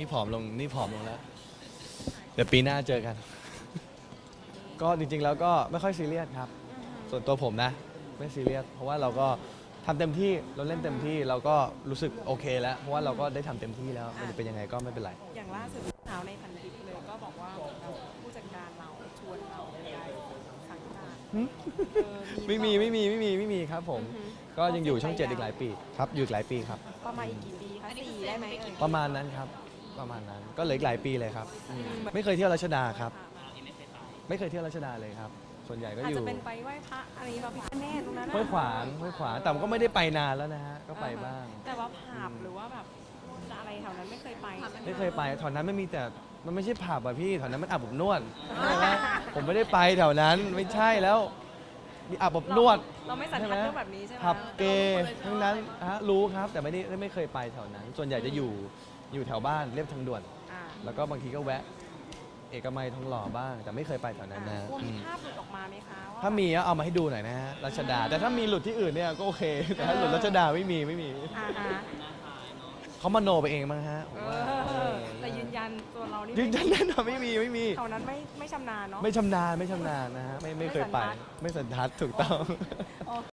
นี่ผอมลงนี่ผอมลงแล้ว เดี๋ยวปีหน้าเจอกัน ก็จริงๆแล้วก็ไม่ค่อยซีเรียสครับ ส่วนตัวผมนะ ไม่ซีเรียสเพราะว่าเราก็ทำเต็มที่เราเล่นเต็มที่เราก็รู้สึกโอเคแล้ว เพราะว่าเราก็ได้ทำเต็มที่แล้วมันจะเป็นยังไงก็ไม่เป็นไร อย่างล่าสุดสาวในพันทิปเลยก็บอกว่าเหมือนแบบผู้จัดการเราชวนเราไปสังกัดหึเออไม่มีไม่มีไม่มีไม่มีครับผม อือฮึก็ยังอยู่ช่องเจ็ดอีกหลายปีครับอยู่อีกหลายปีครับ ประมาณอีกกี่ปีคะสี่ได้ไหมเอ่ยประมาณนั้นครับ ประมาณนั้น ก็เหลืออีกหลายปีเลยครับอืมไม่เคยเที่ยวรัชดาครับ ไม่เคยเที่ยวรัชดาเลยครับ ส่วนใหญ่ก็อาจอยู่จะเป็นไปไหว้พระอะไรพระพิฆเนศตรงนั้นน่ะห้วยขวางห้วยขวางแต่มันก็ไม่ได้ไปนานแล้วนะฮะก็ไปบ้าง แต่ว่าผับหรือว่าแบบอะไรแถวนั้นไม่เคยไปใช่หไม่เคยไปแถวนั้นไม่มีแต่มันไม่ใช่ผับอะพี่แถวนั้นมันอาบอบนวดใช่ไหมผมไม่ได้ไปแถวนั้นไม่ใช่แล้ว มีอาบอบนวดเราไม่สันทัดเรื่องแบบนี้ใช่ไหมผับเกย์ทั้งนั้นฮะรู้ครับแต่ไม่ได้ไม่เคยไปแถวนั้น ส่วนใหญ่จะอยู่ อยู่แถวบ้านเรียบทางด่วน อ่าแล้วก็บางทีก็แวะ เอกมัยทองหล่อบ้าง แต่ไม่เคยไปแถวนั้นนะกลัวอืมีมภาพหลุดออกมาไหมคะว่ถ้ามีก็เอามาให้ดูหน่อยนะฮะรัชดา แต่ถ้ามีหลุดที่อื่นเนี่ยก็โอเค แต่ถ้าหลุดรัชดาไม่มีไม่มีอ่าฮะเขามาโนไปเองมั้งฮะผมเอว่าเอออแต่ยืนยันตัวเรานี่ยืนยันแน่นอนไม่มีไม่มี แถวนั้นไม่ไม่ชำนาญเนาะ ไม่ชำนาญไม่ชำนาญนะฮะไม่ไม่เคยไป ไม่สันทัดถูกต้อง โอ